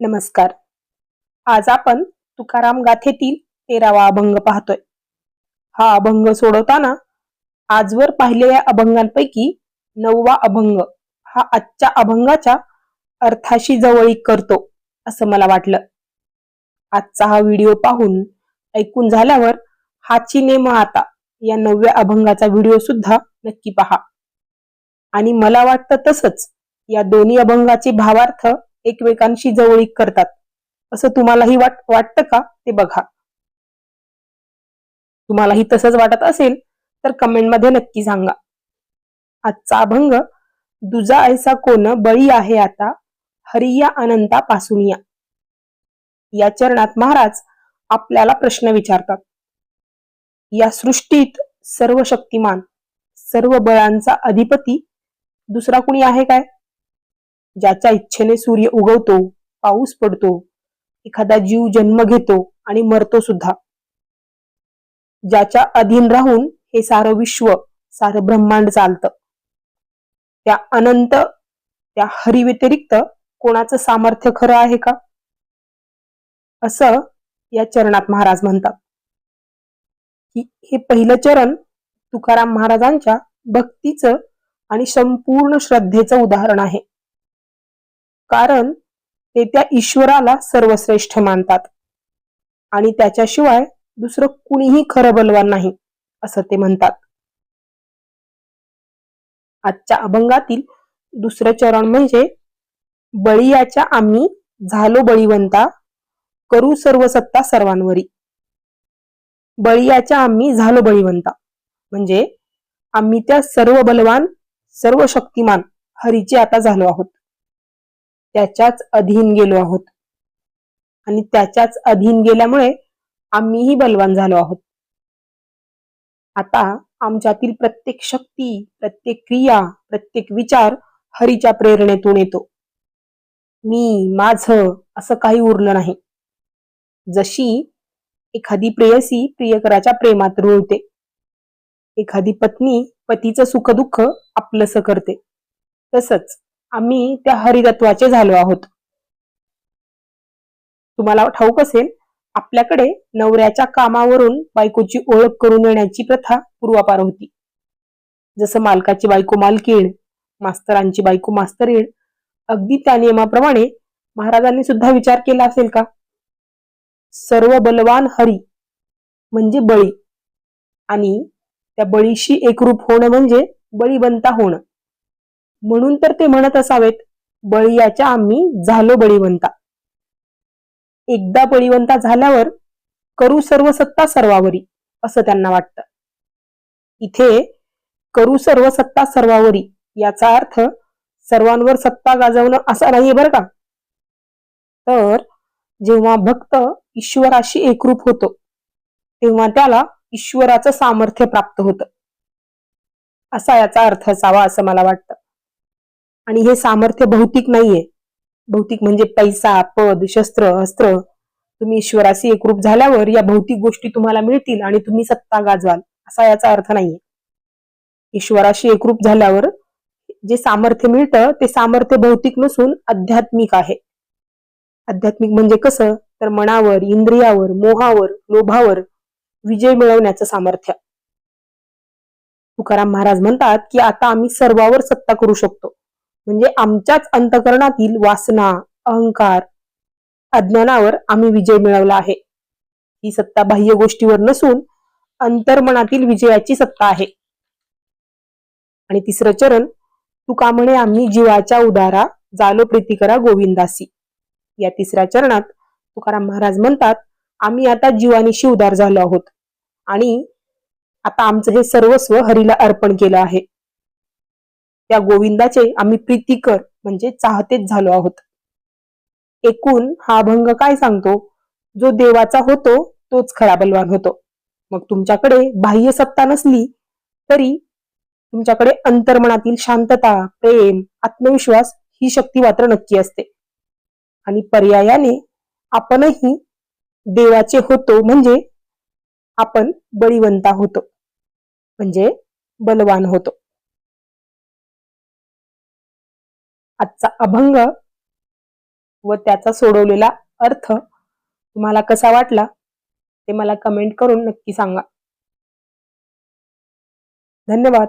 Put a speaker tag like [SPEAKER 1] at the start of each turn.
[SPEAKER 1] नमस्कार. आज आपण तुकाराम गाथेतील तेरावा अभंग पाहतोय. हा अभंग सोडवताना आजवर पाहिलेल्या अभंगांपैकी नववा अभंग हा आजच्या अभंगाच्या अर्थाशी जवळीक करतो असं मला वाटलं. आजचा हा व्हिडिओ पाहून ऐकून झाल्यावर हाची नेम आता या नवव्या अभंगाचा व्हिडिओ सुद्धा नक्की पहा. आणि मला वाटतं तसंच या दोन्ही अभंगाचे भावार्थ एकमेकांशी जवळीक करतात. असं तुम्हालाही वाट वाटतं का? ते बघा. तुम्हालाही तसंच वाटत असेल तर कमेंटमध्ये नक्की सांगा. आजचा अभंग दुजा ऐसा कोण बळी आहे आता? हरिया अनंता पासून या. या चरणात महाराज आपल्याला प्रश्न विचारतात. या सृष्टीत सर्व शक्तिमान सर्व बळांचा अधिपती दुसरा कुणी आहे काय? ज्याच्या इच्छेने सूर्य उगवतो पाऊस पडतो एखादा जीव जन्म घेतो आणि मरतो सुद्धा. ज्याच्या अधीन राहून हे सारं विश्व सारं ब्रह्मांड चालतं. त्या अनंत त्या हरी व्यतिरिक्त कोणाचं सामर्थ्य खरं आहे का? असं या चरणात महाराज म्हणतात. की हे पहिलं चरण तुकाराम महाराजांच्या भक्तीचं आणि संपूर्ण श्रद्धेचं उदाहरण आहे. कारण ते त्या ईश्वराला सर्वश्रेष्ठ मानतात. आणि त्याच्याशिवाय दुसरं कुणीही खरं बलवान नाही असं ते म्हणतात. आजच्या अभंगातील दुसरं चरण म्हणजे बळीयाच्या आम्ही झालो बळीवंता करू सर्व सत्ता सर्वांवरी. बळीयाच्या आम्ही झालो बळीवंता म्हणजे आम्ही त्या सर्व बलवान सर्व शक्तिमान हरीचे आता झालो आहोत. त्याच्याच अधीन गेलो आहोत. आणि त्याच्याच अधीन गेल्यामुळे आम्हीही बलवान झालो आहोत. आता आमच्यातील प्रत्येक शक्ती प्रत्येक क्रिया प्रत्येक विचार हरीच्या प्रेरणेतून येतो. मी माझ असं काही उरलं नाही. जशी एखादी प्रेयसी प्रियकराच्या प्रेमात रुळते. एखादी पत्नी पतीचं सुखदुःख आपलंसं करते. तसंच आम्ही त्या हरितत्वाचे झालो आहोत. तुम्हाला ठाऊक असेल आपल्याकडे नवऱ्याच्या कामावरून बायकोची ओळख करून येण्याची प्रथा पूर्वापार होती. जसं मालकाची बायको मालकीण मास्तरांची बायको मास्तरीण अगदी त्या नियमाप्रमाणे महाराजांनी सुद्धा विचार केला असेल का? सर्व बलवान हरी म्हणजे बळी आणि त्या बळीशी एकरूप होणं म्हणजे बळीबंता होणं. म्हणून तर ते म्हणत असावेत बळीयाच्या आम्ही झालो बळीवंता. एकदा बळीवंता झाल्यावर करू सर्व सत्ता सर्वावरी असं त्यांना वाटतं. इथे करू सर्व सत्ता सर्वावरी याचा अर्थ सर्वांवर सत्ता गाजवणं असा नाहीये बरं का? तर जेव्हा भक्त ईश्वराशी एकरूप होतो तेव्हा त्याला ईश्वराचं सामर्थ्य प्राप्त होतं. असा याचा अर्थ असावा असं मला वाटतं. आणि हे सामर्थ्य भौतिक नाहीये. भौतिक म्हणजे पैसा पद शस्त्र अस्त्र. तुम्ही ईश्वराशी एकरूप झाल्यावर या भौतिक गोष्टी तुम्हाला मिळतील आणि तुम्ही सत्ता गाजवाल असा याचा अर्थ नाहीये. ईश्वराशी एकरूप झाल्यावर जे सामर्थ्य मिळतं ते सामर्थ्य भौतिक नसून आध्यात्मिक आहे. आध्यात्मिक म्हणजे कसं? तर मनावर इंद्रियावर मोहावर लोभावर विजय मिळवण्याचं सामर्थ्य. तुकाराम महाराज म्हणतात की आता आम्ही सर्वावर सत्ता करू शकतो. म्हणजे आमच्याच अंतकरणातील वासना अहंकार अज्ञानावर आम्ही विजय मिळवला आहे. ही सत्ता बाह्य गोष्टीवर नसून अंतर्मनातील विजयाची सत्ता आहे. आणि तिसरं चरण तुका म्हणे आम्ही जीवाच्या उदारा जालो प्रीती करा गोविंदासी. या तिसऱ्या चरणात तुकाराम महाराज म्हणतात आम्ही आता जीवानीशी उदार झालो आहोत. आणि आता आमचं हे सर्वस्व हरीला अर्पण केलं आहे. त्या गोविंदाचे आम्ही प्रीतीकर म्हणजे चाहतेच झालो आहोत. एकूण हा अभंग काय सांगतो? जो देवाचा होतो तोच खरा बलवान होतो. मग तुमच्याकडे बाह्य सत्ता नसली तरी तुमच्याकडे अंतर्मनातील शांतता प्रेम आत्मविश्वास ही शक्ती मात्र नक्की असते. आणि पर्यायाने आपणही देवाचे होतो म्हणजे आपण बळीवंता होतो म्हणजे बलवान होतो. आजचा अभंग व त्याचा सोडवलेला अर्थ तुम्हाला कसा वाटला ते मला कमेंट करून नक्की सांगा. धन्यवाद.